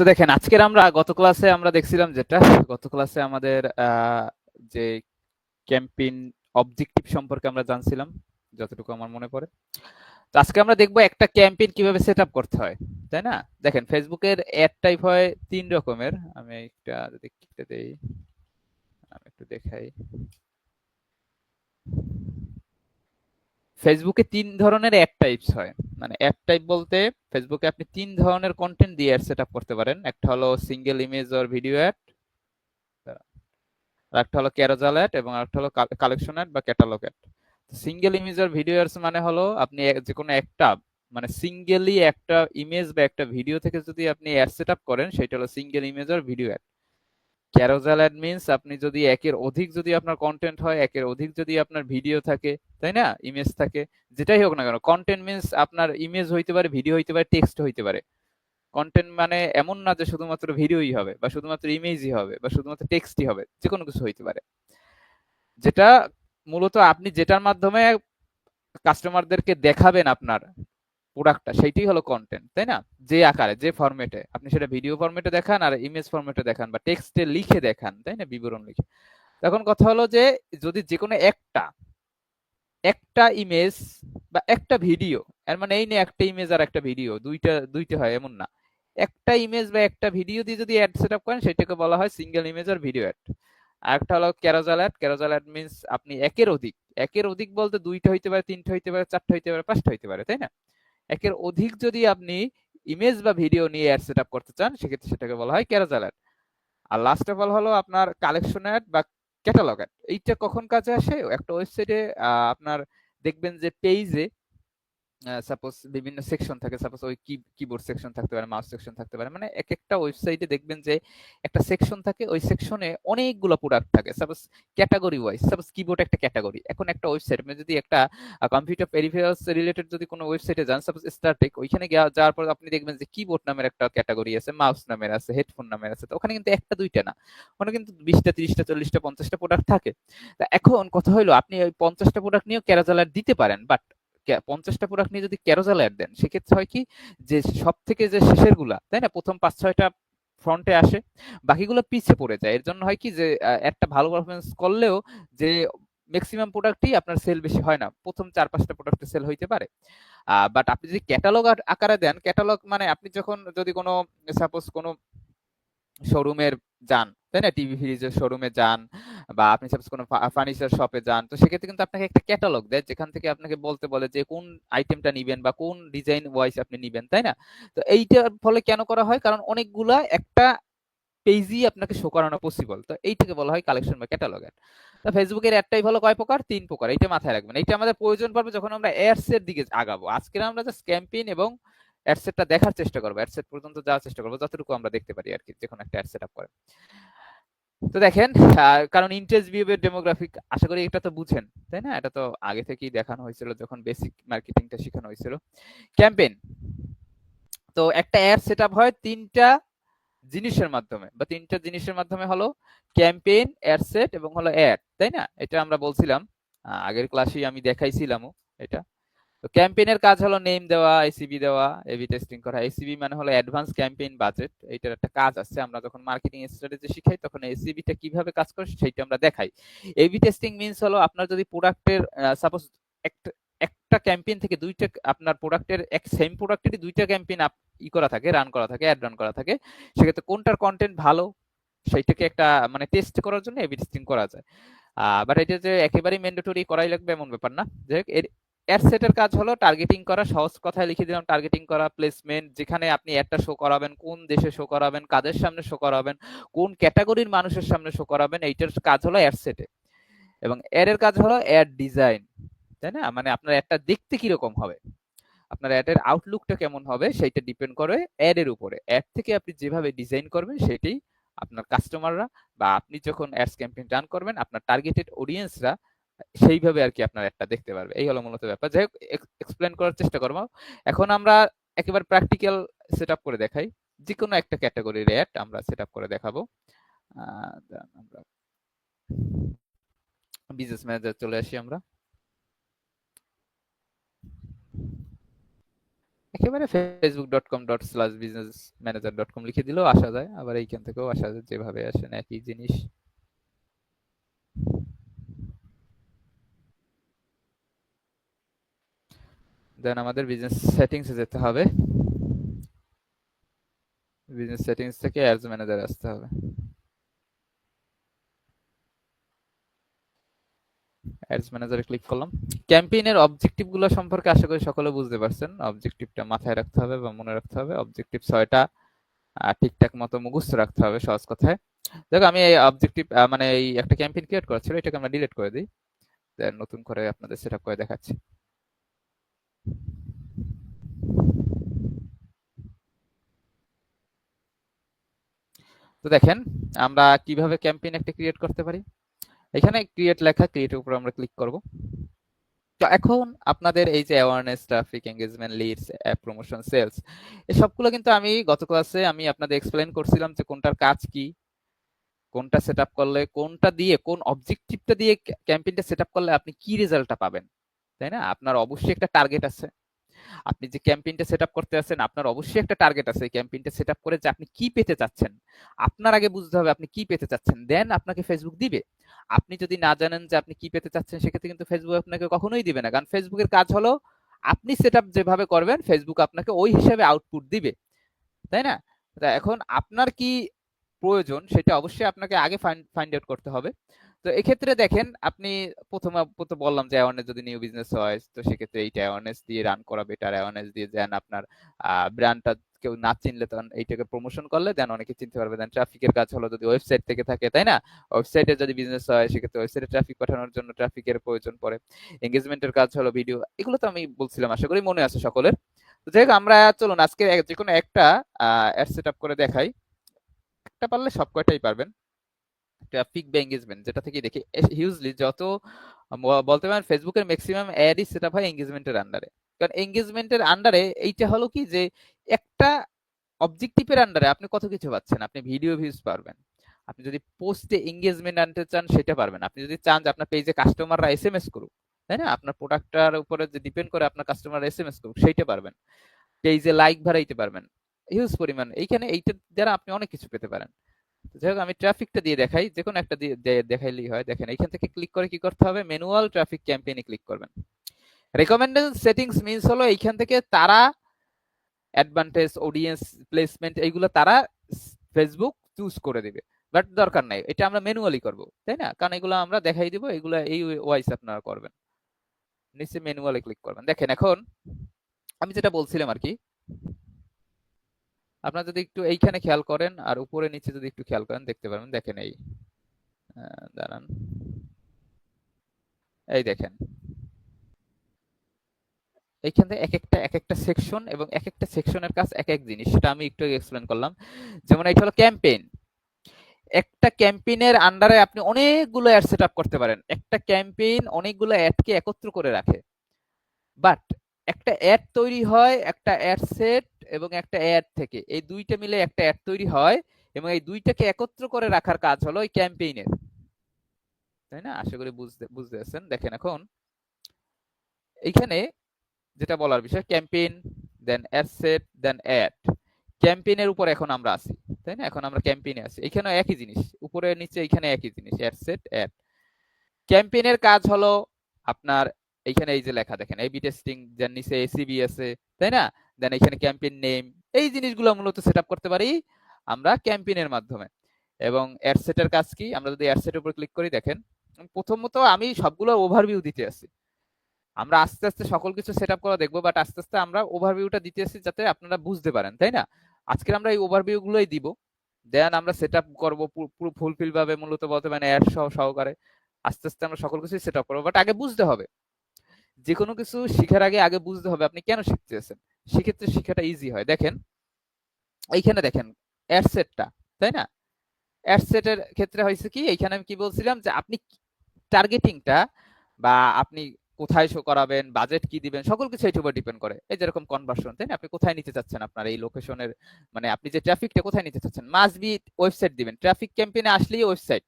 তো দেখেন, আজকের আমরা গত ক্লাসে আমরা দেখছিলাম যেটা, গত ক্লাসে আমাদের যে ক্যাম্পেইন অবজেক্টিভ সম্পর্কে আমরা জানছিলাম, যতটুকু আমার মনে পড়ে। তো আজকে আমরা দেখব একটা ক্যাম্পেইন কীভাবে সেট আপ করতে হয়, তাই না? দেখেন ফেসবুকের অ্যাড টাইপ হয় তিন রকমের। আমি একটা, যদি দেই, আমি একটু দেখাই। ফেসবুকে তিন ধরনের অ্যাড টাইপস হয়। মানে অ্যাড টাইপ বলতে ফেসবুকে আপনি তিন ধরনের কন্টেন্ট দিয়ে অ্যাড সেট আপ করতে পারেন। একটা হলো single image or video ad একটা হলো ক্যারোজাল অ্যাড এবং একটা হলো কালেকশন অ্যাড বা catalogue ad single image or video ads মানে হলো আপনি যে কোনো একটা মানে সিঙ্গেলি একটা ইমেজ বা একটা ভিডিও থেকে যদি আপনি অ্যাড সেট আপ করেন, সেটা হলো single image or video ad carousel ad means আপনি যদি একের অধিক যদি আপনার কন্টেন্ট হয়, একের অধিক যদি আপনার ভিডিও থাকে, তাই না? ইমেজ থাকে, যেটাই হোক না কেন। কন্টেন্ট মিনস আপনার ইমেজ হইতে পারে ভিডিও হইতে পারে টেক্সট হইতে পারে। কন্টেন্ট মানে এমন না যে শুধুমাত্র ভিডিওই হবে, বা শুধুমাত্র ইমেজই হবে, বা শুধুমাত্র টেক্সটই হবে যে কোনো কিছু হইতে পারে। যেটা মূলত আপনি যেটার মাধ্যমে কাস্টমারদেরকে দেখাবেন আপনার প্রোডাক্টটা সেইটাই হলো কন্টেন্ট তাই না? যে আকারে, যে ফরম্যাটে আপনি সেটা ভিডিও ফরম্যাটে দেখান আর ইমেজ ফরম্যাটে দেখান বা টেক্সটে লিখে দেখান, তাই না? বিবরণ লিখে। তখন কথা হলো যে, যদি যে কোনো একটা একটা ইমেজ বা একটা ভিডিও এর মানে এই নিয়ে একটা ইমেজ আর একটা ভিডিও দুইটা দুইটা হয়, এমন না। একটা ইমেজ বা একটা ভিডিও দিয়ে যদি অ্যাড সেট আপ করেন, সেটাকে বলা হয় সিঙ্গেল ইমেজ আর ভিডিও অ্যাড আর একটা হলো carousel ad carousel ad means আপনি একের অধিক একের অধিক বলতে দুইটা হইতে পারে, তিনটা হইতে পারে, চারটা হইতে পারে, পাঁচটা হইতে পারে, তাই না? একের অধিক যদি আপনি ইমেজ বা ভিডিও নিয়ে অ্যাড সেট করতে চান, সেক্ষেত্রে সেটাকে বলা হয় ক্যারাজাল অ্যাড আর লাস্ট অফ অল হলো আপনার কালেকশন অ্যাড বা ক্যাটালগ অ্যাড এইটা কখন কাজে আসে? একটা ওয়েবসাইটে আপনার দেখবেন যে পেজে সাপোজ বিভিন্ন সেকশন থাকে সাপোজ ওই কি কিবোর্ড সেকশন থাকতে পারে মাউস সেকশন থাকতে পারে মানে এক একটা ওয়েবসাইটে দেখবেন যে একটা সেকশন থাকে, ওই সেকশনে অনেকগুলো প্রোডাক্ট থাকে। Suppose category wise suppose keyboard একটা ক্যাটাগরি এখন একটা ওয়েবসাইট মানে যদি একটা কম্পিউটার পেরিফেরালস রিলেটেড যদি কোনো ওয়েবসাইটে যান সাপোজ স্টারটেক ওইখানে যাওয়ার পর আপনি দেখবেন যে কিবোর্ড নামের একটা ক্যাটাগরি আছে মাউস নামের আছে হেডফোন নামের আছে, তো ওখানে কিন্তু একটা, দুইটা না। ওখানে কিন্তু বিশটা, তিরিশটা, চল্লিশটা, পঞ্চাশটা প্রোডাক্ট থাকে। তা এখন কথা হলো আপনি ওই পঞ্চাশটা প্রোডাক্ট নিয়েও ক্যারাজালার দিতে পারেন বাট পঞ্চাশটা প্রোডাক্ট নিয়ে যদি ক্যারোজাল অ্যাড দেন, সেক্ষেত্রে হয় কি যে সব থেকে যে শেষেরগুলা তাই না? প্রথম পাঁচ ছয়টা ফ্রন্টে আসে, বাকিগুলো পিছিয়ে পড়ে যায়। এর জন্য হয় কি যে একটা ভালো পারফরমেন্স করলেও যে ম্যাক্সিমাম প্রোডাক্টই আপনার সেল বেশি হয় না। প্রথম চার পাঁচটা প্রোডাক্টে সেল হইতে পারে। বাট আপনি যদি ক্যাটালগ আকারে দেন ক্যাটালগ মানে আপনি যখন যদি কোনো সাপোজ কোনো শোরুমের যান, তাই না? টিভি ফ্রিজের শোরুমে যান বা আপনি সাপোজ কোনো ফার্নিচার শপে যান, তো সেক্ষেত্রে কিন্তু আপনাকে একটা ক্যাটালগ দেয়, যেখান থেকে আপনাকে বলতে বলে যে কোন আইটেমটা নিবেন বা কোন ডিজাইন ওয়াইজ আপনি নিবেন, তাই না? তো এইটার ফলে কেন করা হয়? কারণ অনেকগুলা একটা পেজই আপনাকে শো করানো পসিবল তো এইটাকে বলা হয় কালেকশন বা ক্যাটালগ অ্যাড তো ফেসবুকের একটাই ভালো কয় প্রকার? তিন প্রকার, এইটা মাথায় রাখবেন। এইটা আমাদের প্রয়োজন পড়বে যখন আমরা এডস এর দিকে আগাবো। আজকে আমরা জাস্ট ক্যাম্পেইন এবং অ্যাডসেটটা দেখার চেষ্টা করব অ্যাডসেট পর্যন্ত যাওয়ার চেষ্টা করব, যতটুকু আমরা দেখতে পারি আর কি যে কোনো একটা অ্যাড সেট আপ করে। তো দেখেন কারণ ইন্টারেস্ট বিহেভিয়ার ডেমোগ্রাফিক আশা করি এটা তো বুঝেন, তাই না? এটা তো আগে থেকেই দেখানো হয়েছিল, যখন বেসিক মার্কেটিংটা শেখানো হয়েছিল। ক্যাম্পেইন তো একটা অ্যাড সেট আপ হয় তিনটা জিনিসের মাধ্যমে, বা তিনটা জিনিসের মাধ্যমে হলো ক্যাম্পেইন অ্যাড সেট এবং হলো অ্যাড তাই না? এটা আমরা বলছিলাম আগের ক্লাসেই আমি দেখাইছিলামও এটা। ক্যাম্পেইনের কাজ হলো নেম দেওয়া এসিবি দেওয়া এবি টেস্টিং করা। এসিবি মানে হলো অ্যাডভান্স ক্যাম্পেইন বাজেট এইটার একটা কাজ আছে। আমরা যখন মার্কেটিং স্ট্র্যাটেজি শিখাই, তখন এসিবিটা কীভাবে কাজ করে সেইটা আমরা দেখাই। এবি টেস্টিং মিনস হলো আপনার যদি প্রোডাক্টের সাপোজ একটা একটা ক্যাম্পেইন থেকে দুইটা, আপনার প্রোডাক্টের এক সেম প্রোডাক্টেরই দুইটা ক্যাম্পেইন ই করা থাকে রান করা থাকে অ্যাড রান করা থাকে, সেক্ষেত্রে কোনটার কন্টেন্ট ভালো, সেইটাকে একটা মানে টেস্ট করার জন্য এবি টেস্টিং করা যায়। বাট এটা যে একেবারেই ম্যান্ডেটরি করাই লাগবে এমন ব্যাপার না। যে অ্যাড সেটের কাজ হলো টার্গেটিং করা, সহজ কথায় লিখে দিলাম টার্গেটিং করা প্লেসমেন্ট যেখানে আপনি অ্যাডটা শো করাবেন, কোন দেশে শো করাবেন, কাদের সামনে শো করাবেন, কোন ক্যাটাগরির মানুষের সামনে শো করাবেন, এইটার কাজ হলো অ্যাড সেটে এবং অ্যাড এর কাজ হলো অ্যাড ডিজাইন তাই না? মানে আপনার অ্যাডটা দেখতে কীরকম হবে? আপনার অ্যাডের আউটলুকটা কেমন হবে, সেইটা ডিপেন্ড করে অ্যাড এর উপরে। অ্যাড থেকে আপনি যেভাবে ডিজাইন করবেন সেটাই আপনার কাস্টমাররা বা আপনি যখন অ্যাডস ক্যাম্পেইন রান করবেন, আপনার টার্গেটেড অডিয়েন্সরা সেইভাবে আর কি আপনার একটা দেখতে পারবে। এই হলো মূলত ব্যাপার। যাই হোক এক্সপ্লেন করার চেষ্টা করব। এখন আমরা একেবারে প্র্যাকটিক্যাল সেট করে দেখাই। যে কোনো একটা ক্যাটাগরির অ্যাড আমরা সেট করে দেখাবো। আমরা বিজনেস ম্যানেজার চলে আসি আমরা। একেবারে Facebook dot com dot slash business manager dot com লিখে দিলেও আসা যায়। আবার এইখান থেকেও আসা যায়। যেভাবে আসেন একই জিনিস। দেন আমাদের বিজনেস সেটিংসে যেতে হবে। বিজনেস সেটিংস থেকে অ্যাডস ম্যানেজার আসতে হবে। অ্যাডস ম্যানেজারে ক্লিক করলাম। ক্যাম্পেইনের অবজেক্টিভগুলো সম্পর্কে আশা করি সকলে বুঝতে পারছেন। অবজেক্টিভটা মাথায় রাখতে হবে বা মনে রাখতে হবে। অবজেক্টিভ ছয়টা ঠিকঠাক মতো মুখস্থ রাখতে হবে সহজ কথায়। দেখো, আমি এই অবজেক্টিভ মানে এই একটা ক্যাম্পেইন ক্রিয়েট করা ছিল, এটাকে আমরা ডিলিট করে দিই। দেন নতুন করে আপনাদের সেট করে দেখাচ্ছি। তো দেখেন, আমরা কীভাবে ক্যাম্পেইন একটা ক্রিয়েট করতে পারি? এখানে ক্রিয়েট লেখা ক্রিয়েটের উপর আমরা ক্লিক করব। তো এখন আপনাদের এই যে awareness traffic engagement leads promotion sales সবগুলো কিন্তু আমি গত ক্লাসে আমি আপনাদের এক্সপ্লেন করছিলাম যে কোনটার কাজ কি, কোনটা সেট করলে, কোনটা দিয়ে, কোন অবজেক্টিভটা দিয়ে ক্যাম্পেইনটা সেট করলে আপনি কি রেজাল্টটা পাবেন। তাই না? আপনার অবশ্যই একটা টার্গেট আছে। আপনি যে ক্যাম্পেইনটা সেট করতে আছেন আপনার অবশ্যই একটা টার্গেট আছে। এই ক্যাম্পেইনটা সেট করে যে আপনি কি পেতে চাচ্ছেন, আপনার আগে বুঝতে হবে আপনি কি পেতে চাচ্ছেন। দেন আপনাকে ফেসবুক দিবে। আপনি যদি না জানেন যে আপনি কি পেতে চাচ্ছেন, সেক্ষেত্রে কিন্তু ফেসবুক আপনাকে কখনোই দিবে না। কারণ ফেসবুকের কাজ হলো, আপনি সেট যেভাবে করবেন ফেসবুক আপনাকে ওই হিসাবে আউটপুট দিবে। তাই না? এখন আপনার কি প্রয়োজন, সেটা অবশ্যই আপনাকে আগে ফাইন্ড আউট করতে হবে। তো এক্ষেত্রে দেখেন, আপনি প্রথমে, প্রথম বললাম যে অ্যাওয়ারনেস যদি নিউ বিজনেস হয়, তো সেক্ষেত্রে এইটা অ্যাওয়ারনেস দিয়ে রান করা বেটার অ্যাওয়ারনেস দিয়ে দেন আপনার ব্র্যান্ডটা কেউ না চিনলে তখন এইটাকে প্রমোশন করলে দেন অনেকে চিনতে পারবে। দেন ট্রাফিকের কাজ হলো যদি ওয়েবসাইট থেকে থাকে, তাই না? ওয়েবসাইটে যদি বিজনেস হয়, সেক্ষেত্রে ওয়েবসাইটে ট্রাফিক পাঠানোর জন্য ট্রাফিকের প্রয়োজন পড়ে। এঙ্গেজমেন্টের কাজ হলো ভিডিও এগুলো তো আমি বলছিলাম, আশা করি মনে আছে সকলের। তো যাই হোক, আমরা চলুন, আজকে যে কোনো একটা অ্যাড সেট আপ করে দেখাই। একটা পারলে সব কয়টাই পারবেন। ট্রাফিক বা এঙ্গেজমেন্ট যেটা থেকে দেখি হিউজলি যত বলতে পারেন ফেসবুকের ম্যাক্সিমাম অ্যাডই সেট আপ হয় এঙ্গেজমেন্টের আন্ডারে কারণ এঙ্গেজমেন্টের আন্ডারে এইটা হলো কি যে, একটা অবজেক্টিভের আন্ডারে আপনি কত কিছু পাচ্ছেন, আপনি ভিডিও ভিউজ পারবেন। আপনি যদি পোস্টে এঙ্গেজমেন্ট আনতে চান, সেটা পারবেন। আপনি যদি চান যে আপনার পেজে কাস্টমাররা এস এম এস করুক, তাই না? আপনার প্রোডাক্টটার উপরে যে ডিপেন্ড করে আপনার কাস্টমার এস এম এস করুক, সেইটা পারবেন। পেজে লাইক বাড়াইতে পারবেন। হিউজ পরিমাণ। এইখানে এইটার দ্বারা আপনি অনেক কিছু পেতে পারেন। যাই হোক আমি ট্রাফিকটা দিয়ে দেখাই যে কোনো একটা দিয়ে দেখাইলেই হয়। দেখেন এখান থেকে ক্লিক করে কি করতে হবে? ম্যানুয়াল ট্রাফিক ক্যাম্পেইনে ক্লিক করবেন। রেকমেন্ডেড সেটিংস মিনস হলো এইখান থেকে তারা অ্যাডভান্টেজ অডিয়েন্স প্লেসমেন্ট এইগুলো তারা ফেসবুক চুজ করে দিবে। বাট দরকার নাই, এটা আমরা ম্যানুয়ালি করব, তাই না? কারণ এগুলো আমরা দেখাই দিব, এগুলো এই ওয়াইস আপনারা করবেন। নিচে ম্যানুয়ালি ক্লিক করবেন। দেখেন, এখন আমি যেটা বলছিলাম আর কি আপনারা যদি একটু এইখানে খেয়াল করেন আর উপরে নিচে যদি একটু খেয়াল করেন, দেখতে পারবেন। দেখেন এই দাঁড়ান। এই দেখেন। এইখানে এক একটা এক একটা সেকশন এবং এক একটা সেকশনের কাজ এক এক জিনিস। সেটা আমি একটু এক্সপ্লেন করলাম। যেমন এটা হলো ক্যাম্পেইন একটা ক্যাম্পেইনের আন্ডারে আপনি অনেকগুলো অ্যাড সেট করতে পারেন। একটা ক্যাম্পেইন অনেকগুলো অ্যাডকে একত্র করে রাখে। বাট একটা অ্যাড তৈরি হয়, একটা অ্যাড সেট এবং একটা অ্যাড থেকে। এই দুইটা মিলে একটা অ্যাড তৈরি হয় এবং এই দুইটাকে একত্র করে রাখার কাজ হলো ওই ক্যাম্পেইনের তাই না? আশা করি বুঝতে বুঝতে পারছেন? দেখেন এখন এইখানে যেটা বলার বিষয় campaign then ad set then ad ক্যাম্পেইনের উপর এখন আমরা আছি, তাই না? এখন আমরা ক্যাম্পেইনে আছি। এখানে একই জিনিস, উপরে নিচে এখানে একই জিনিস অ্যাড সেট অ্যাড ক্যাম্পেইনের কাজ হলো আপনার এইখানে এই যে লেখা, দেখেন এবি টেস্টিং যার নিচে এসিবি আছে তাই না? দেন এখানে ক্যাম্পেইন নেম এই জিনিসগুলো মূলত সেট করতে পারি আমরা ক্যাম্পেইনের মাধ্যমে। এবং অ্যাড সেটের কাজ কি? আমরা যদি অ্যাড সেটের উপর ক্লিক করি, দেখেন, প্রথমত আমি সবগুলো ওভারভিউ দিতে আছি আমরা আস্তে আস্তে সকল কিছু সেট আপ করা দেখব বাট আস্তে আস্তে আমরা ওভারভিউটা দিতে আসি যাতে আপনারা বুঝতে পারেন, তাই না? আজকে আমরা এই ওভারভিউ গুলোই দিব। দেন আমরা সেট আপ করব পুরো ফুলফিল ভাবে মূলত বলতে পারেন অ্যাড সহ, সহকারে। আস্তে আস্তে আমরা সকল কিছু সেট আপ করব বাট আগে বুঝতে হবে। যে কোনো কিছু শিখার আগে আগে বুঝতে হবে আপনি কেন শিখতেছেন সেক্ষেত্রে শিখাটা ইজি হয়। দেখেন, এইখানে দেখেন অ্যাডসেটটা তাই না? অ্যাডসেটের ক্ষেত্রে হয়েছে কি, এইখানে আমি কি বলছিলাম যে আপনি টার্গেটিংটা বা আপনি কোথায় শো করাবেন বাজেট কি দিবেন, সকল কিছু এটির উপর ডিপেন্ড করে। এই যেরকম কনভার্সন তাই না? আপনি কোথায় নিতে চাচ্ছেন আপনার এই লোকেশনের মানে আপনি যে ট্রাফিকটা কোথায় নিতে চাচ্ছেন মাস বি ওয়েবসাইট দিবেন। ট্রাফিক ক্যাম্পেইনে আসলেই ওয়েবসাইট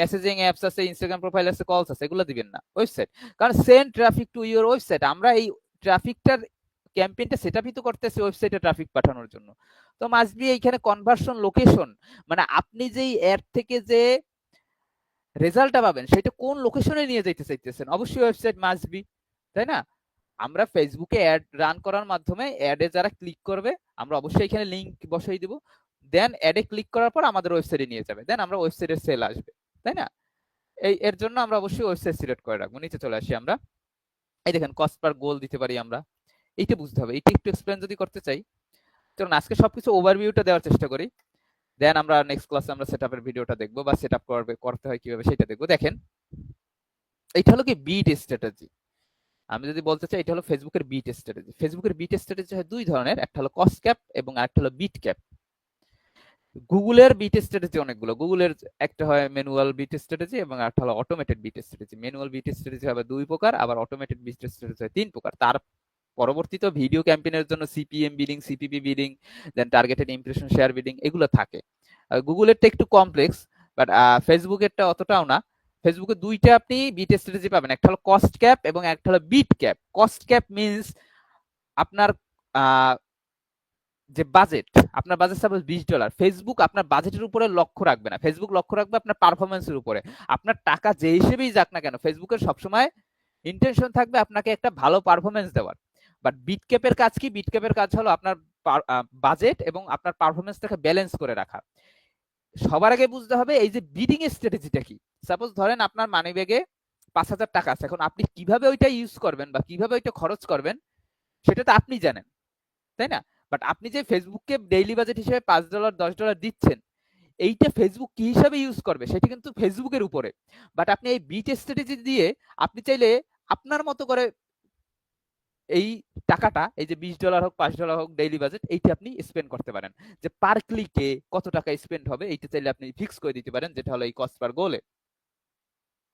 মেসেজিং অ্যাপস আছে ইনস্টাগ্রাম প্রোফাইল আছে কলস আছে, এগুলো দিবেন না ওয়েবসাইট কারণ send traffic to your website আমরা এই ট্রাফিকটার ক্যাম্পেইনটা সেটআপই তো করতেছে ওয়েবসাইটে ট্রাফিক পাঠানোর জন্য। তো মাস্ট বি এইখানে কনভার্সন লোকেশন মানে আপনি যেই অ্যাড থেকে যে রেজাল্টটা পাবেন, সেটা কোন লোকেশনে নিয়ে যাইতে চাইতেছেন? অবশ্যই ওয়েবসাইট মাস্ট বি তাই না? আমরা ফেসবুকে অ্যাড রান করার মাধ্যমে অ্যাডে যারা ক্লিক করবে, আমরা অবশ্যই এখানে লিংক বসাই দিব। দেন অ্যাডে ক্লিক করার পর আমাদের ওয়েবসাইটে নিয়ে যাবে। দেন আমরা ওয়েবসাইটের সেল আসবে, তাই না? এই, এর জন্য আমরা অবশ্যই ওয়েবসাইট সিলেক্ট করে রাখব। নিচে চলে আসি আমরা। এই দেখেন কস্ট পার গোল দিতে পারি আমরা। এইটা বুঝতে হবে। এইটা একটু এক্সপ্লেন যদি করতে চাই, চলুন আজকে সবকিছু ওভারভিউটা দেওয়ার চেষ্টা করি। দেন আমরা নেক্সট ক্লাসে আমরা সেটআপের ভিডিওটা দেখব বা সেটআপ করবে, করতে হয় কীভাবে সেটা দেখব। দেখেন এটা হলো কি বিট স্ট্র্যাটেজি আমি যদি বলতে চাই, এটা হলো ফেসবুকের বিট স্ট্র্যাটেজি ফেসবুকের বিট স্ট্র্যাটেজি হয় দুই ধরনের, একটা হলো কস্ট ক্যাপ এবং আরেকটা হলো বিট ক্যাপ গুগলের বিট স্ট্র্যাটেজি অনেকগুলো। গুগলের একটা হয় ম্যানুয়াল বিট স্ট্র্যাটেজি এবং একটা হলো automated bid strategy manual bid strategy হবে দুই প্রকার, আবার অটোমেটেড বিট স্ট্র্যাটেজি হয় তিন প্রকার। তার পরবর্তীতে ভিডিও ক্যাম্পেইনের জন্য CPM bidding CPP bidding then targeted impression share bidding এগুলো থাকে। গুগলেরটা একটু কমপ্লেক্স বাট ফেসবুকেরটা অতটাও না। ফেসবুকে দুইটা আপনি বিট স্ট্র্যাটেজি পাবেন। একটা হলো কস্ট ক্যাপ এবং একটা হলো bid cap cost cap means আপনার যে বাজেট আপনার বাজেট সাপোজ বিশ ডলার ফেসবুক আপনার বাজেটের উপরে লক্ষ্য রাখবে না। ফেসবুক লক্ষ্য রাখবে আপনার পারফরমেন্সের উপরে। আপনার টাকা যে হিসেবেই যাক না কেন ফেসবুকের সবসময় ইন্টেনশন থাকবে আপনাকে একটা ভালো পারফরমেন্স দেওয়ার। বাট বিটক্যাপের কাজ কি? বিটক্যাপের কাজ হলো আপনার বাজেট এবং আপনার পারফরমেন্সটাকে ব্যালেন্স করে রাখা। সবার আগে বুঝতে হবে এই যে বিডিং এর স্ট্র্যাটেজিটা কি? সাপোজ ধরেন আপনার মানি ব্যাগে পাঁচ হাজার টাকা আছে। এখন আপনি কীভাবে ওইটা ইউজ করবেন বা কীভাবে ওইটা খরচ করবেন, সেটা তো আপনি জানেন, তাই না? বাট আপনি যে ফেসবুককে ডেইলি বাজেট হিসেবে পাঁচ ডলার দশ ডলার দিচ্ছেন, এইটা ফেসবুক কি হিসাবে ইউজ করবে? সেটা কিন্তু ফেসবুকের উপরে। বাট আপনি এই বিট স্ট্র্যাটেজি দিয়ে আপনি চাইলে আপনার মতো করে এই টাকাটা, এই যে বিশ ডলার হোক, পাঁচ ডলার হোক ডেইলি বাজেট এইটা আপনি স্পেন্ড করতে পারেন। যে পার ক্লিকে কত টাকা স্পেন্ড হবে, এইটা চাইলে আপনি ফিক্স করে দিতে পারেন, যেটা হলো এই কস্ট পার গোলে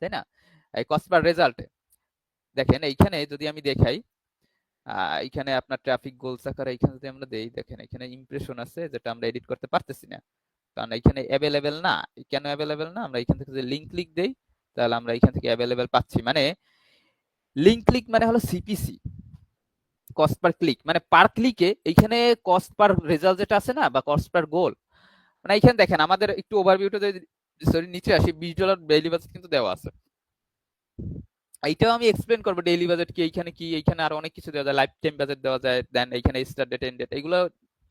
তাই না? এই কস্ট পার রেজাল্টে দেখেন, এইখানে যদি আমি দেখাই এখানে আপনার ট্রাফিক গোল আকারে এখানে যদি আমরা দেই, দেখেন এখানে ইমপ্রেশন আছে, যেটা আমরা এডিট করতে পারতেছি না। কারণ এখানে অ্যাভেলেবেল না। কেন অ্যাভেলেবেল না? আমরা এখান থেকে যদি লিঙ্ক ক্লিক দেই, তাহলে আমরা এখান থেকে অ্যাভেলেবেল পাচ্ছি। মানে লিঙ্ক ক্লিক মানে হলো সিপিসি কস্ট পার ক্লিক মানে পার ক্লিকে এইখানে কস্ট পার রেজাল্ট যেটা আছে না, বা কস্ট পার গোল মানে এখানে দেখেন আমাদের একটু ওভারভিউটা যদি সরি নিচে আসি, বিশ ডলার ডেইলি বাজেট কিন্তু দেওয়া আছে। এইটাও আমি এক্সপ্লেন করব ডেইলি বাজেট কি, এইখানে কি, এইখানে আরও অনেক কিছু দেওয়া যায় লাইফ টাইম বাজেট দেওয়া যায় দেন এইখানে স্টার ডেট এন্ড ডেট এগুলো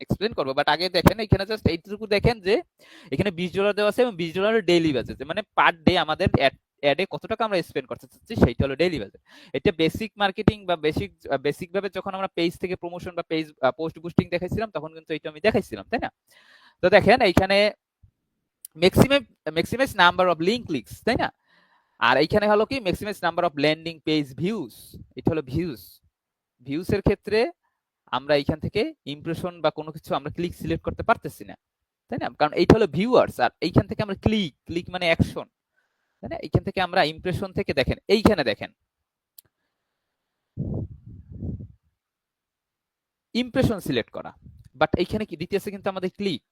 এক্সপ্লেন করব। বাট আগে দেখেন এখানে জাস্ট এইটুকু দেখেন যে এখানে বিশ ডলার দেওয়া আছে এবং বিশ ডলারের ডেইলি বাজেট মানে পার ডে আমাদের অ্যাডে কত টাকা আমরা স্পেন্ড করতে চাচ্ছি, সেইটা হলো ডেইলি বাজেট এটা বেসিক মার্কেটিং বা বেসিক বেসিক ভাবে যখন আমরা পেজ থেকে প্রমোশন বা পেজ পোস্ট বুস্টিং দেখাইছিলাম, তখন কিন্তু এটা আমি দেখাইছিলাম, তাই না? তো দেখেন এইখানে maximum maximise number of link clicks তাই না? আর এইখানে হলো কি maximise number of landing page views এটা হলো ভিউজ ভিউজ এর ক্ষেত্রে আমরা এইখান থেকে ইমপ্রেশন বা কোনো কিছু আমরা ক্লিক সিলেক্ট করতে পারতেছি না, তাই না? কারণ এইটা হলো ভিউয়ার্স আর এইখান থেকে আমরা ক্লিক ক্লিক মানে অ্যাকশন তাই না? এইখান থেকে আমরা ইমপ্রেশন থেকে দেখেন, এইখানে দেখেন। ইমপ্রেশন সিলেক্ট করা। বাট এইখানে কি দিতেছে কিন্তু আমাদের ক্লিক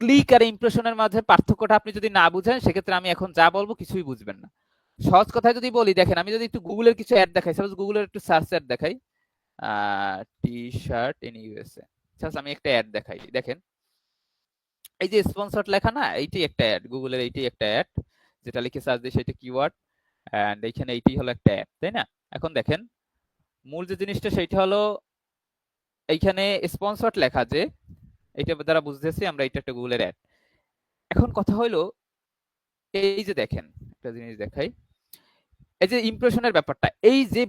ক্লিক আর ইমপ্রেশনের মাঝে পার্থক্যটা আপনি যদি না বুঝেন, সেক্ষেত্রে আমি এখন যা বলব কিছুই বুঝবেন না। সহজ কথায় যদি বলি, দেখেন, আমি যদি একটু গুগলের কিছু অ্যাড দেখাই সাপোজ গুগলের একটু সার্চ অ্যাড দেখাই। টি শার্ট ইন ইউএসএ আমি একটা অ্যাড দেখাই, দেখেন। এই যে স্পন্সর লেখা না এইটাই একটা অ্যাড গুগলের এইটাই একটা অ্যাড যেটা লিখে সার্চ দিই সেটা কিওয়ার্ড অ্যান্ড এইখানে এইটাই হলো একটা অ্যাপ তাই না? এখন দেখেন, মূল যে জিনিসটা সেটা হলো এইখানে স্পন্সর লেখা যে এটা দ্বারা বুঝতেছি আমরা এটা একটা গুগলের অ্যাড এখন কথা হলো এই যে দেখেন, একটা জিনিস দেখাই, এই যে ইমপ্রেশনের ব্যাপারটা, এই যে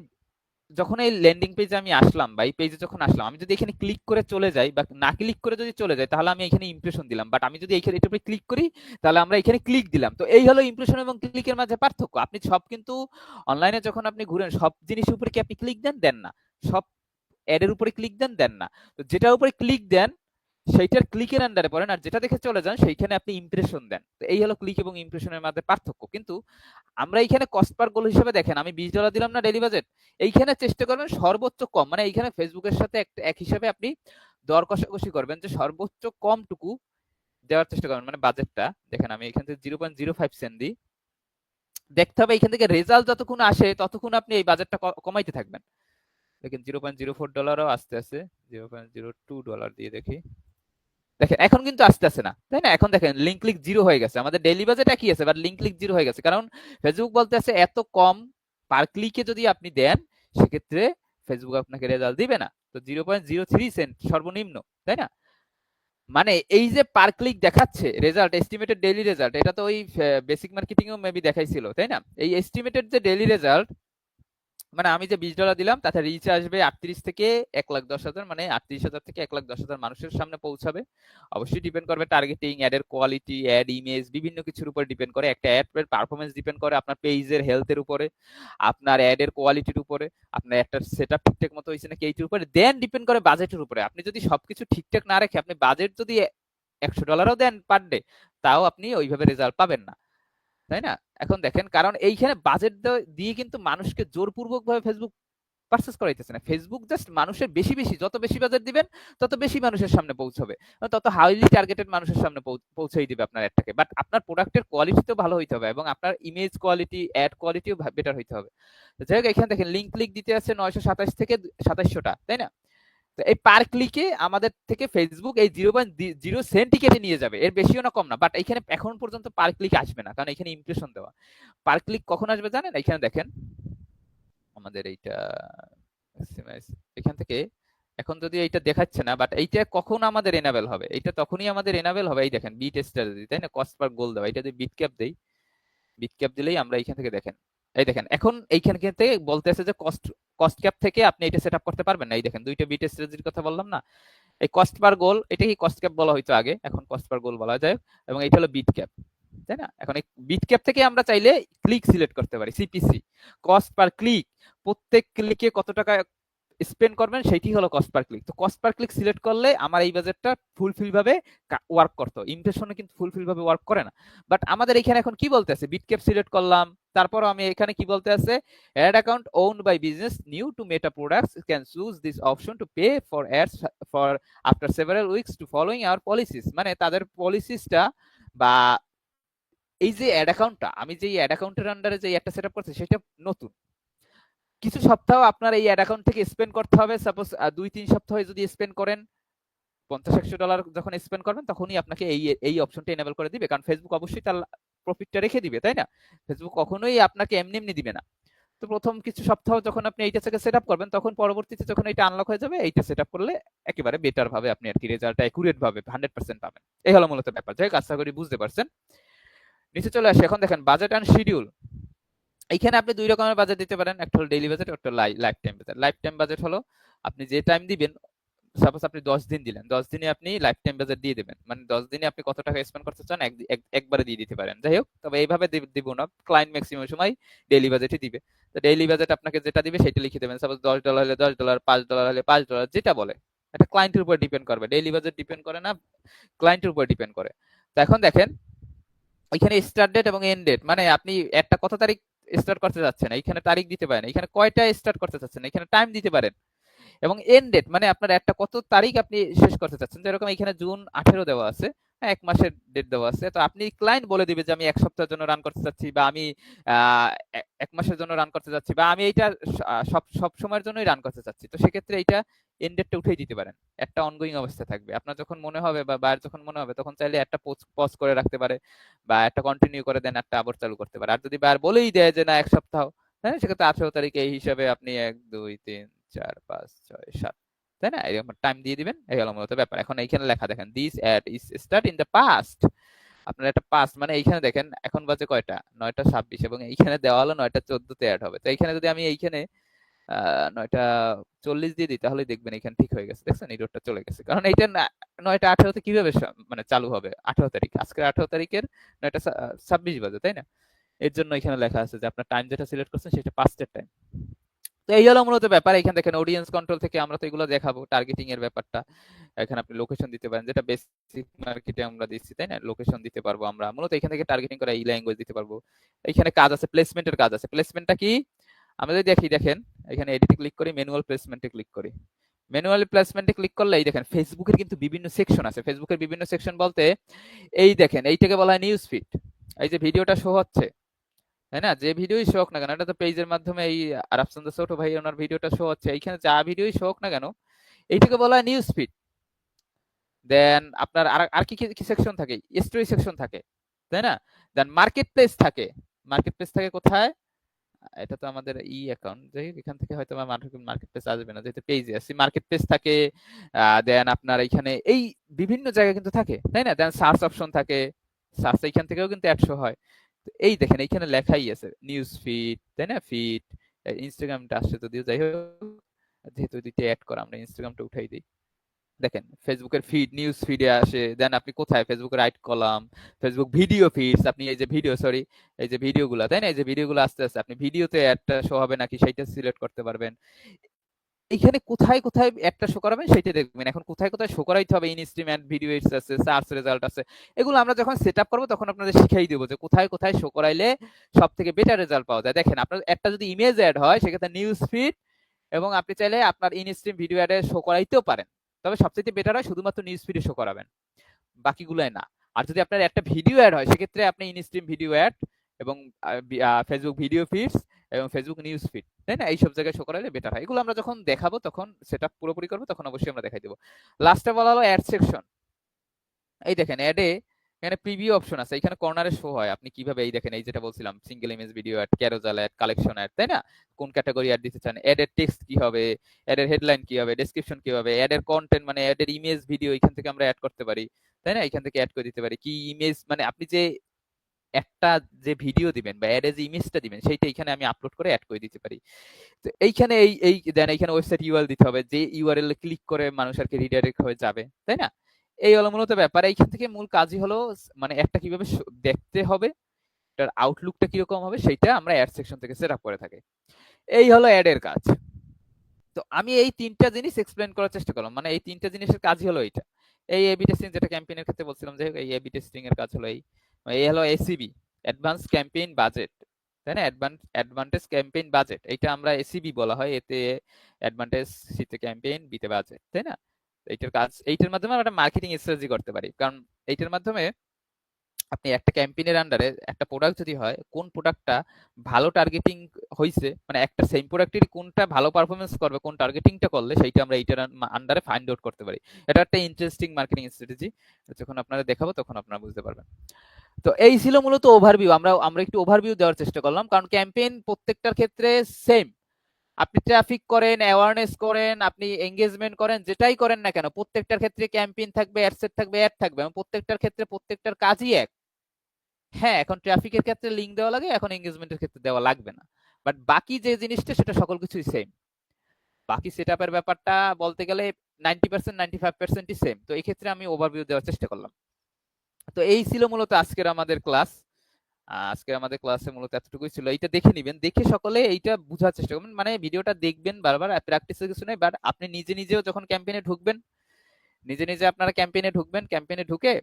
যখন এই ল্যান্ডিং পেজে আমি আসলাম বা এই পেজে যখন আসলাম, আমি যদি এখানে ক্লিক করে চলে যাই বা না ক্লিক করে যদি চলে যাই, তাহলে আমি এখানে ইমপ্রেশন দিলাম। বাট আমি যদি এখানে এটার উপরে ক্লিক করি, তাহলে আমরা এখানে ক্লিক দিলাম। তো এই হলো ইমপ্রেশন এবং ক্লিকের মাঝে পার্থক্য। আপনি সব কিন্তু অনলাইনে যখন আপনি ঘুরেন, সব জিনিসের উপরে কি আপনি ক্লিক দেন? দেন না। সব অ্যাডের উপরে ক্লিক দেন দেন না। তো যেটার উপরে ক্লিক দেন সেইটার ক্লিকের আন্ডারে পড়েন, আর যেটা দেখে চলে যান, সেইখানে আপনি ইমপ্রেশন দেন। তো এই হলো ক্লিক এবং ইমপ্রেশনের মধ্যে পার্থক্য। কিন্তু আমরা এইখানে কস্ট পার গোল হিসেবে দেখেন, আমি বিশ ডলার দিলাম না ডেলি বাজেট এইখানে চেষ্টা করবেন সর্বোচ্চ কম মানে এইখানে ফেসবুকের সাথে এক হিসাবে আপনি দর কষাকষি করবেন যে সর্বোচ্চ কমটুকু দেওয়ার চেষ্টা করবেন মানে বাজেটটা দেখেন, আমি এখান থেকে zero point zero five cent দিই। দেখতে হবে এখান থেকে রেজাল্ট যতক্ষণ আসে, ততক্ষণ আপনি এই বাজেটটা কমাইতে থাকবেন। দেখেন জিরো পয়েন্ট জিরো ফোর ডলারও আসতে আছে zero point zero two dollar দিয়ে দেখি। দেখেন, এখন কিন্তু আসতে আসে না, তাই না? এখন দেখেন লিঙ্ক ক্লিক জিরো হয়ে গেছে। আমাদের ডেইলি বাজেট একই আছে বাট লিঙ্ক ক্লিক জিরো হয়ে গেছে। কারণ ফেসবুক বলতে আছে এত কম পার ক্লিকে যদি আপনি দেন, সেক্ষেত্রে ফেসবুক আপনাকে রেজাল্ট দিবে না। তো zero point zero three cent সর্বনিম্ন, তাই না? মানে এই যে পার ক্লিক দেখাচ্ছে রেজাল্ট এস্টিমেটেড ডেইলি রেজাল্ট এটা তো ওই বেসিক মার্কেটিং এও মেবি দেখাইছিল, তাই না? এই এস্টিমেটেড যে ডেইলি রেজাল্ট মানে আমি যে বিশ ডলার দিলাম, তাতে রিচ আসবে আটত্রিশ থেকে এক লাখ দশ হাজার মানে আটত্রিশ হাজার থেকে এক লাখ দশ হাজার মানুষের সামনে পৌঁছাবে। অবশ্যই ডিপেন্ড করবে টার্গেটিং অ্যাডের কোয়ালিটি অ্যাড ইমেজ বিভিন্ন কিছুর উপর ডিপেন্ড করে। একটা অ্যাড পারফরমেন্স ডিপেন্ড করে আপনার পেজের হেলথের উপরে, আপনার অ্যাডের কোয়ালিটির উপরে, আপনার একটা সেট আপ ঠিকঠাক মতো হয়েছে নাকি এইটির উপরে। দেন ডিপেন্ড করে বাজেটের উপরে। আপনি যদি সবকিছু ঠিকঠাক না রেখে আপনি বাজেট যদি একশো ডলারও দেন পার ডে তাও আপনি ওইভাবে রেজাল্ট পাবেন না। তাই না? এখন দেখেন, কারণ এইখানে বাজেট দিয়ে কিন্তু মানুষকে জোরপূর্বক ভাবে ফেসবুক পারচেস করাইতেছে না। ফেসবুক জাস্ট মানুষের বেশি বেশি, যত বেশি বাজেট দিবেন, তত বেশি মানুষের সামনে পৌঁছবে। তত হাইলি টার্গেটেড মানুষের সামনে পৌঁছেই দিবে আপনার অ্যাডটাকে বাট আপনার প্রোডাক্টের কোয়ালিটি তো ভালো হইতে হবে এবং আপনার ইমেজ কোয়ালিটি অ্যাড কোয়ালিটিও বেটার হইতে হবে। যাই হোক, এখানে দেখেন লিঙ্ক ক্লিক দিতে আছে নয়শো সাতাশ থেকে সাতাশশোটা তাই না? এই পার ক্লিকে আমাদের থেকে ফেসবুক এই জিরো পয়েন্ট জিরো সেন্টই কেটে নিয়ে যাবে। এর বেশিও না, কম না। বাট এখানে এখন পর্যন্ত পার ক্লিক আসবে না। কারণ এখানে ইমপ্রেশন দেওয়া। পার ক্লিক কখন আসবে জানেন? এখানে দেখেন। আমাদের এইটা এখান থেকে এখন যদি এইটা দেখাচ্ছে না বাট এইটা কখন আমাদের এনাবেল হবে? এইটা তখনই আমাদের এনাবেল হবে। এই দেখেন বিট যদি তাই না? কস্ট পার গোল দেওয়া। এটা যদি বিট ক্যাপ দেই। বিট ক্যাপ দিলেই আমরা এখান থেকে দেখেন। এই দেখেন, এখন এইখান থেকে বলতে আছে যে কস্ট কস্ট ক্যাপ থেকে আপনি এটা সেট করতে পারবেন না। এই দেখেন, দুইটা বিট স্ট্র্যাটেজির কথা বললাম না? এই কস্ট পার গোল এটা কি কস্ট ক্যাপ বলা হয়তো আগে, এখন কস্ট পার গোল বলা যায়, এবং এটা হলো বিট ক্যাপ তাই না? এখন এই বিট ক্যাপ থেকে আমরা চাইলে ক্লিক সিলেক্ট করতে পারি সিপিসি কস্ট পার ক্লিক প্রত্যেক ক্লিকে কত টাকা স্পেন্ড করবেন সেটি হলো কস্ট পার ক্লিক তো কস্ট পার ক্লিক সিলেক্ট করলে আমার এই বাজেটটা ফুলফিল ভাবে ওয়ার্ক করতো। ইমপ্রেশনে কিন্তু ফুলফিল ভাবে ওয়ার্ক করে না। বাট আমাদের এখানে এখন কি বলতে আছে? বিটক্যাপ সিলেক্ট করলাম তারপর আমি এখানে কি বলতে আছে? Ad account own by business new to Meta products can choose this option to pay for ads for after several weeks to following our policies মানে তাদের পলিসিসটা বা এই যে অ্যাড অ্যাকাউন্টটা আমি যে অ্যাড অ্যাকাউন্টের আন্ডারে যে একটা সেট আপ করছি, সেটা নতুন। কিছু সপ্তাহ আপনার এই অ্যাড অ্যাকাউন্ট থেকে স্পেন্ড করতে হবে। সাপোজ দুই, তিন সপ্তাহে যদি স্পেন্ড করেন, পঞ্চাশ, একশো ডলার যখন স্পেন্ড করবেন, তখনই আপনাকে এই এই অপশনটা এনেবল করে দিবে। কারণ ফেসবুক অবশ্যই তার প্রফিটটা রেখে দিবে, তাই না? ফেসবুক কখনোই আপনাকে এমনি এমনি দিবে না। তো প্রথম কিছু সপ্তাহ যখন আপনি এইটা থেকে সেট আপ করবেন, তখন পরবর্তীতে যখন এটা আনলক হয়ে যাবে, এইটা সেট আপ করলে একেবারে বেটার ভাবে আপনি আর কি রেজাল্টটা অ্যাকুরেট ভাবে হান্ড্রেড পার্সেন্ট পাবেন। এই হলো মূলত ব্যাপার। যাই আশা করি বুঝতে পারছেন। নিচে চলে আসে। এখন দেখেন বাজেট অ্যান্ড শিডিউল এইখানে আপনি দুই রকমের বাজেট দিতে পারেন। একটা হলো ডেইলি বাজেট একটা lifetime budget lifetime budget হলো আপনি যে টাইম দিবেন সাপোজ আপনি দশ দিন দিলেন, দশ দিনে আপনি লাইফ টাইম বাজেট দিয়ে দেবেন। মানে দশ দিনে আপনি কত টাকা স্পেন্ড করতে চান একবারে দিয়ে দিতে পারেন। যাই হোক, তবে এইভাবে দিব না। ক্লায়েন্ট ম্যাক্সিমাম সময় ডেইলি বাজেটই দিবে। তো ডেইলি বাজেট আপনাকে যেটা দিবে সেটা লিখে দেবেন। সাপোজ দশ ডলার হলে দশ ডলার পাঁচ ডলার হলে পাঁচ ডলার যেটা বলে। এটা ক্লায়েন্টের উপর ডিপেন্ড করবে। ডেইলি বাজেট ডিপেন্ড করে না ক্লায়েন্টের উপর ডিপেন্ড করে। তো এখন দেখেন ওইখানে স্টার্ট ডেট এবং এন্ড ডেট মানে আপনি একটা কত তারিখ স্টার্ট করতে যাচ্ছেন এখানে তারিখ দিতে পারেন। এখানে কয়টা স্টার্ট করতে চাচ্ছেন? এখানে টাইম দিতে পারেন। এবং এন্ড ডেট মানে আপনার একটা কত তারিখ আপনি শেষ করতে চাচ্ছেন? যেরকম এখানে জুন আঠেরো দেওয়া আছে হ্যাঁ, এক মাসের ডেট দেওয়া আছে। তো আপনি ক্লায়েন্ট বলে দিবে যে আমি এক সপ্তাহের জন্য রান করতে চাচ্ছি বা আমি এক মাসের জন্য রান করতে চাচ্ছি বা আমি এইটা সব সব সময়ের জন্যই রান করতে চাচ্ছি। তো সেক্ষেত্রে এইটা এন্ডেডটা উঠেই দিতে পারেন। একটা অনগোয়িং অবস্থা থাকবে। আপনার যখন মনে হবে বা বাইরে যখন মনে হবে তখন চাইলে একটা পজ করে রাখতে পারে বা একটা কন্টিনিউ করে দেন একটা আবার চালু করতে পারে। আর যদি বাইরে বলেই দেয় যে না এক সপ্তাহ হ্যাঁ সেক্ষেত্রে আঠেরো তারিখে এই হিসাবে আপনি এক দুই তিন চার, পাঁচ, ছয়, সাত, তাই না? এরকম টাইম দিয়ে দিবেন, এই হলো মূলত ব্যাপার। এখন এইখানে লেখা দেখেন this ad is start in the past আপনার একটা পাস্ট মানে এইখানে দেখেন, এখন বাজে কয়টা? নয়টা ছাব্বিশ এবং এইখানে দেওয়া হলো নয়টা চোদ্দতে অ্যাড হবে। তো এইখানে যদি আমি এইখানে নয়টা চল্লিশ দিয়ে দিই তাহলে দেখবেন এখানে ঠিক হয়ে গেছে। দেখছেন? এই রোডটা চলে গেছে। কারণ এইটা নয়টা আঠারোতে কীভাবে মানে চালু হবে? আঠারো তারিখ। আজকের আঠারো তারিখের নয়টা ছাব্বিশ বাজে, তাই না? এর জন্য এখানে লেখা আছে যে আপনার টাইম যেটা সিলেক্ট করছেন, সেটা পাঁচটার টাইম তো এই হলো মূলত ব্যাপার। এখানে দেখেন অডিয়েন্স কন্ট্রোল থেকে আমরা তো এগুলো দেখাবো টার্গেটিং এর ব্যাপারটা। এখানে আপনি লোকেশন দিতে পারেন, যেটা বেসিক মার্কেটে আমরা দিচ্ছি, তাই না? লোকেশন দিতে পারব আমরা। মূলত এখান থেকে টার্গেটিং করা এই ল্যাঙ্গুয়েজ দিতে পারব। এখানে কাজ আছে প্লেসমেন্টের কাজ আছে। প্লেসমেন্টটা কি? আমরা যদি দেখি, দেখেন, এখানে এডিটে ক্লিক করি ম্যানুয়াল প্লেসমেন্টে ক্লিক করি। ম্যানুয়াল প্লেসমেন্টে ক্লিক করলে এই দেখেন ফেসবুকের কিন্তু বিভিন্ন সেকশন আছে। ফেসবুকের বিভিন্ন সেকশন বলতে, এই দেখেন, এইটাকে বলা হয় নিউজ ফিড এই যে ভিডিওটা শো হচ্ছে তাই না? যে ভিডিওই শো হোক না কেন, এটা তো পেজের মাধ্যমে এই আরাফচন্দ্র ছোট ভাই ওনার ভিডিওটা শো হচ্ছে। এইখানে যা ভিডিওই শো হোক না কেন, এইটাকে বলা হয় নিউজ ফিড দেন আপনার আর কি কি সেকশন থাকে? স্টোরি সেকশন থাকে, তাই না? দেন মার্কেট প্লেস থাকে। মার্কেট প্লেস থাকে কোথায়? এটা তো আমাদের ই অ্যাকাউন্ট যাই এখান থেকে হয়তো আমার মার্কেট প্লেস আসবে না, যেহেতু পেজে আছে। মার্কেট প্লেস থাকে দেন আপনার এখানে এই বিভিন্ন জায়গায় কিন্তু থাকে, তাই না? দেন সার্চ অপশন থাকে। সার্চ এখান থেকেও কিন্তু একশো হয়। তো এই দেখেন, এইখানে লেখাই আছে নিউজ ফিড তাই না? ফিড ইনস্টাগ্রামটা আসছে যদিও যাই হোক, যেহেতু দুইটা অ্যাড করা, আমরা ইনস্টাগ্রামটা উঠাই দিই। দেখেন ফেসবুকের ফিড নিউজ ফিডে আসে দেন আপনি কোথায়? ফেসবুকের right column Facebook video feeds আপনি এই যে ভিডিও সরি এই যে ভিডিওগুলো তাই না? এই যে ভিডিওগুলো আস্তে আস্তে, আপনি ভিডিওতে একটা শো হবে নাকি? সেইটা সিলেক্ট করতে পারবেন। এখানে কোথায় কোথায় একটা শো করাবেন সেটা দেখবেন। এখন কোথায় কোথায় শো করাইতে হবে ইনস্ট্রিম অ্যান্ড ভিডিও এডস আছে সার্চ রেজাল্ট আছে, এগুলো আমরা যখন সেট আপ করব তখন আপনাদের শিখাই দেবো যে কোথায় কোথায় শো করাইলে সব থেকে বেটার রেজাল্ট পাওয়া যায়। দেখেন, আপনার একটা যদি ইমেজ অ্যাড হয়, সেক্ষেত্রে নিউজ ফিড এবং আপনি চাইলে আপনার ইনস্ট্রিম ভিডিও অ্যাডে শো করাইতেও পারেন। তবে সবচেয়ে বেটার হয় শুধুমাত্র নিউজ ফিডে শো করাবেন বাকিগুলোয় না। আর যদি আপনার একটা ভিডিও অ্যাড হয়, সেক্ষেত্রে আপনি ইনস্ট্রিম ভিডিও অ্যাড এবং ফেসবুক ভিডিও ফিডস এবং ফেসবুক নিউজ ফিড তাই না? এইসব জায়গায় শো করালে বেটার হয়। এগুলো আমরা যখন দেখাবো, তখন সেটা পুরোপুরি করব, তখন অবশ্যই আমরা দেখাই দেবো। লাস্টে বলা হলো অ্যাড সেকশন এই দেখেন অ্যাডে এখানে প্রিভিউ অপশন আছে। এখানে কর্নারে শো হয়। আপনি কীভাবে এই দেখেন, এই যেটা বলছিলাম single image video ad carousel ad collection ad তাই না? কোন ক্যাটাগরি অ্যাড দিতে চান? অ্যাডের টেক্সট কি হবে? অ্যাডের হেডলাইন কি হবে? ডেসক্রিপশন কি হবে? অ্যাডের কন্টেন্ট মানে অ্যাডের ইমেজ ভিডিও এখান থেকে আমরা অ্যাড করতে পারি, তাই না? এখান থেকে অ্যাড করে দিতে পারি। কি ইমেজ মানে আপনি যে একটা যে ভিডিও দিবেন বা অ্যাডে যে ইমেজটা দিবেন, সেইটা এখানে আমি আপলোড করে অ্যাড করে দিতে পারি। তো এইখানে এই এই দেন এইখানে ওয়েবসাইট ইউআরএল দিতে হবে, যে ইউআরএল ক্লিক করে মানুষ আর কি রিডাইরেক্ট হয়ে যাবে, তাই না? এই হলো মূলত ব্যাপার। এইখান থেকে মূল কাজই হলো মানে একটা কীভাবে দেখতে হবে, এটার আউটলুকটা কীরকম হবে, সেইটা আমরা অ্যাড সেকশন থেকে সেট আপ করে থাকি। এই হলো অ্যাড এর কাজ। তো আমি এই তিনটা জিনিস এক্সপ্লেন করার চেষ্টা করলাম। মানে এই তিনটা জিনিসের কাজই হলো এইটা। এই এবি টেস্টিং যেটা ক্যাম্পেইনের ক্ষেত্রে বলছিলাম যে এই এবি টেস্টিং এর কাজ হলো এই। এই হলো এসিবি অ্যাডভান্স ক্যাম্পেইন বাজেট তাই না? অ্যাডভান্টেজ ক্যাম্পেইন বাজেট এটা আমরা এসিবি বলা হয়। এতে অ্যাডভান্টেজ সিতে ক্যাম্পেইন বিতে বাজেট তাই না? এইটার কাজ, এইটার মাধ্যমে আমরা মার্কেটিং স্ট্র্যাটেজি করতে পারি। কারণ এইটার মাধ্যমে আপনি একটা ক্যাম্পেইনের আন্ডারে একটা প্রোডাক্ট যদি হয়, কোন প্রোডাক্টটা ভালো টার্গেটিং হয়েছে মানে একটা সেম প্রোডাক্টের কোনটা ভালো পারফরমেন্স করবে, কোন টার্গেটিংটা করলে সেইটা আমরা এইটার আন্ডারে ফাইন্ড আউট করতে পারি। এটা একটা ইন্টারেস্টিং মার্কেটিং স্ট্র্যাটেজি যখন আপনারা দেখাবো তখন আপনারা বুঝতে পারবেন। তো এই ছিল মূলত ওভারভিউ আমরা আমরা একটু ওভারভিউ দেওয়ার চেষ্টা করলাম। কারণ ক্যাম্পেইন প্রত্যেকটার ক্ষেত্রে সেম আপনি ট্রাফিক করেন অ্যাওয়ারনেস করেন, আপনি এঙ্গেজমেন্ট করেন, যেটাই করেন না কেন, প্রত্যেকটার ক্ষেত্রে ক্যাম্পেইন থাকবে অ্যাডসেট থাকবে অ্যাড থাকবে, এবং প্রত্যেকটার ক্ষেত্রে প্রত্যেকটার কাজই এক। হ্যাঁ এখন ট্রাফিকের ক্ষেত্রে লিঙ্ক দেওয়া লাগে, এখন এঙ্গেজমেন্টের ক্ষেত্রে দেওয়া লাগবে না। বাট বাকি যে জিনিসটা, সেটা সকল কিছুই সেম বাকি সেট আপের ব্যাপারটা বলতে গেলে নাইনটি পার্সেন্ট নাইনটি ফাইভ পার্সেন্টই সেম তো এই ক্ষেত্রে আমি ওভারভিউ দেওয়ার চেষ্টা করলাম। তো এই ছিল মূলত আজকের আমাদের ক্লাস আজকে আমাদের ক্লাসে মূলত এতটুকুই ছিল। এইটা দেখে নিবেন। দেখে সকলে এইটা বোঝার চেষ্টা করবেন। মানে ভিডিওটা দেখবেন বারবার প্র্যাকটিসের কিছু নেই বাট আপনি নিজে নিজেও যখন ক্যাম্পেইনে ঢুকবেন, নিজে নিজে আপনারা ক্যাম্পেইনে ঢুকবেন ক্যাম্পেইনে ঢুকে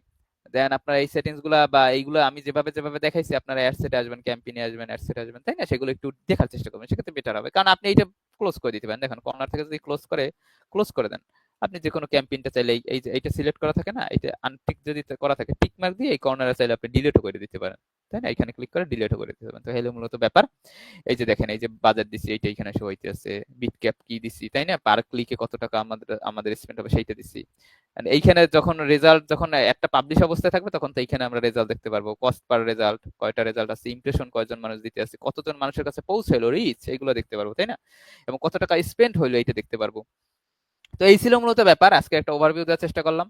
দেন আপনারা এই সেটিংসগুলা বা এইগুলো আমি যেভাবে যেভাবে দেখাইছি, আপনারা অ্যাড সেটে আসবেন ক্যাম্পেইনে আসবেন অ্যাড সেটে আসবেন, তাই না? সেগুলো একটু দেখার চেষ্টা করবেন। সেক্ষেত্রে বেটার হবে। কারণ আপনি এইটা ক্লোজ করে দিতে পারেন। দেখেন কর্নার থেকে যদি ক্লোজ করে ক্লোজ করে দেন, আপনি যে কোনো ক্যাম্পেইনটা চাইলে এই যে, এইটা সিলেক্ট করা থাকে না? এটা আনটিক যদি করা থাকে টিক মার্ক দিয়ে এই কর্নারে চাইলে আপনি ডিলিটও করে দিতে পারেন। তাই না? এখানে ক্লিক করে ডিলিটও করে দিতে পারেন তো হেলো মূলত ব্যাপার। এই যে দেখেন, এই যে বাজার দিছি, এইটা এখানে শো হইতেছে। বিট ক্যাপ কি দিছি, তাই না? পার ক্লিকে কত টাকা আমাদের আমাদের স্পেন্ড হবে সেইটা দিছি। এইখানে যখন রেজাল্ট যখন একটা পাবলিশ অবস্থায় থাকবে, তখন তো এইখানে আমরা রেজাল্ট দেখতে পারব। কস্ট পার রেজাল্ট কয়টা রেজাল্ট আছে ইমপ্রেশন কয়জন মানুষ দিতে আছে, কতজন মানুষের কাছে পৌঁছাইলো রিচ এগুলো দেখতে পারব, তাই না? এবং কত টাকা স্পেন্ড হইল, এইটা দেখতে পারব। তো এই ছিল মূলত ব্যাপার। আজকে একটা ওভারভিউ দেওয়ার চেষ্টা করলাম।